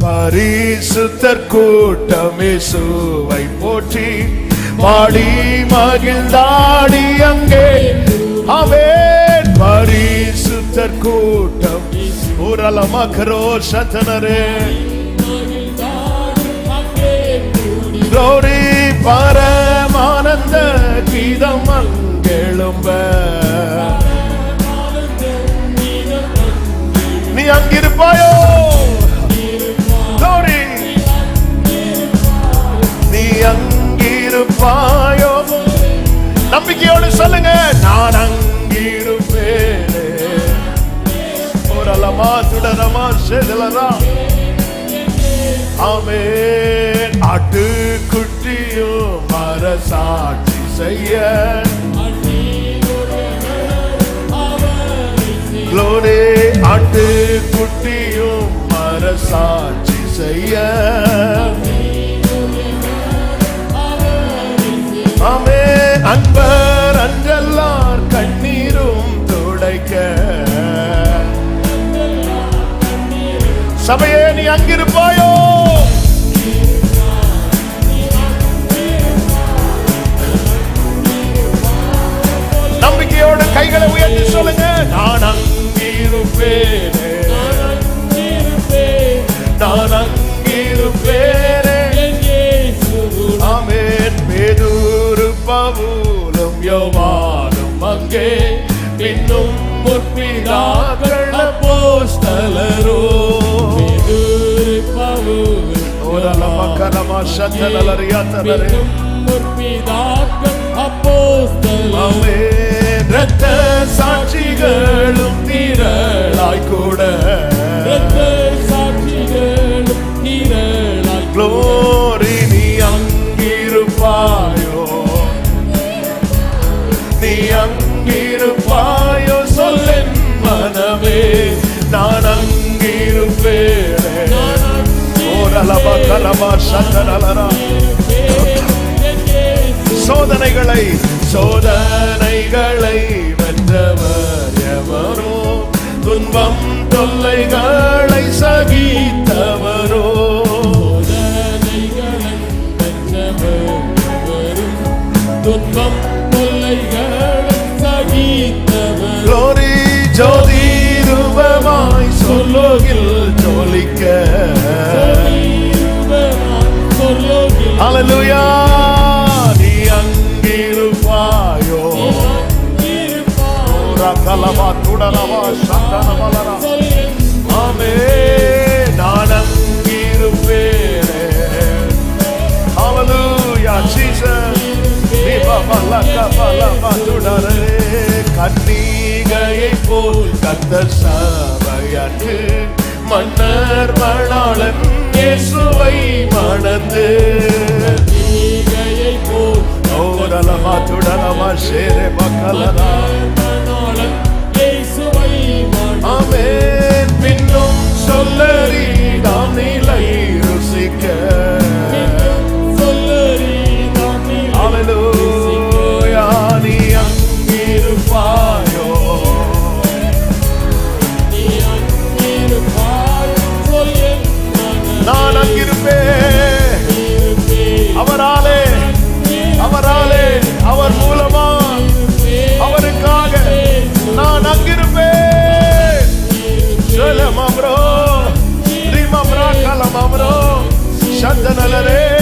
பரிசுத்தர் கூட்டமே சுவை போற்றி பாடி மகிழ்ந்தாடி அங்கே. அவே பரிசுத்தர் கூட்டம் ஊரல மகரோ சத்தனரே ரோரி பரமானந்த கீதம் அங்கெழும்ப நீ அங்கிருப்பாயோ. நம்பிக்கையோடு சொல்லுங்க. நான் அங்கிருப்பேனே. ஓரலமா துடரமா செதலரா. ஆமென். ஆட்டுக்குட்டியும் மரசாட்சி செய்ய. குட்டியும் ஆட்டுக்குட்டியும் மரசாட்சி செய்ய. சபையே நீ அங்கிருப்பாயோ? நம்பிக்கையோடு கைகளை உயர்த்தி சொல்லுங்க. நான் அங்கிருப்பேனே. நான் அங்கிருப்பேனே. ஆமென். பேதூரு பவுலும் யோவானும் அங்கே. பின்னும் முற்பிதாக்கள் அப்போஸ்தலரோ. கரமா சத்தனலரியாத்தனரே ஆமென். இரத்த சாட்சிகளும் திரளாய் சோதனைகளை சோதனைகளை வென்றவர் எவரோ துன்பம் தொல்லைகளை சகித்தவரோ துன்பம் தொல்லைகளை சகித்த ஹalleluya நீ அங்கிருப்பாயோ ரகலவா துடரவா சந்தனமலரா ஆமே நான் அங்கிருப்பேனே ஹalleluya ஜீசஸ் கன்னிகையை போல் கத்தர் சபையாற்று மன்னர் மணாளன் இயேசுவை மணந்து ஓரலமா துடலமா சேரே மக்களரா ஆமென். பின்னும் சொல்லறி நாம் நிலை ருசிக்க. Hallelujah, நீ அங்கிருப்பாயோ. நான் அங்கிருப்பேன். জানালা রে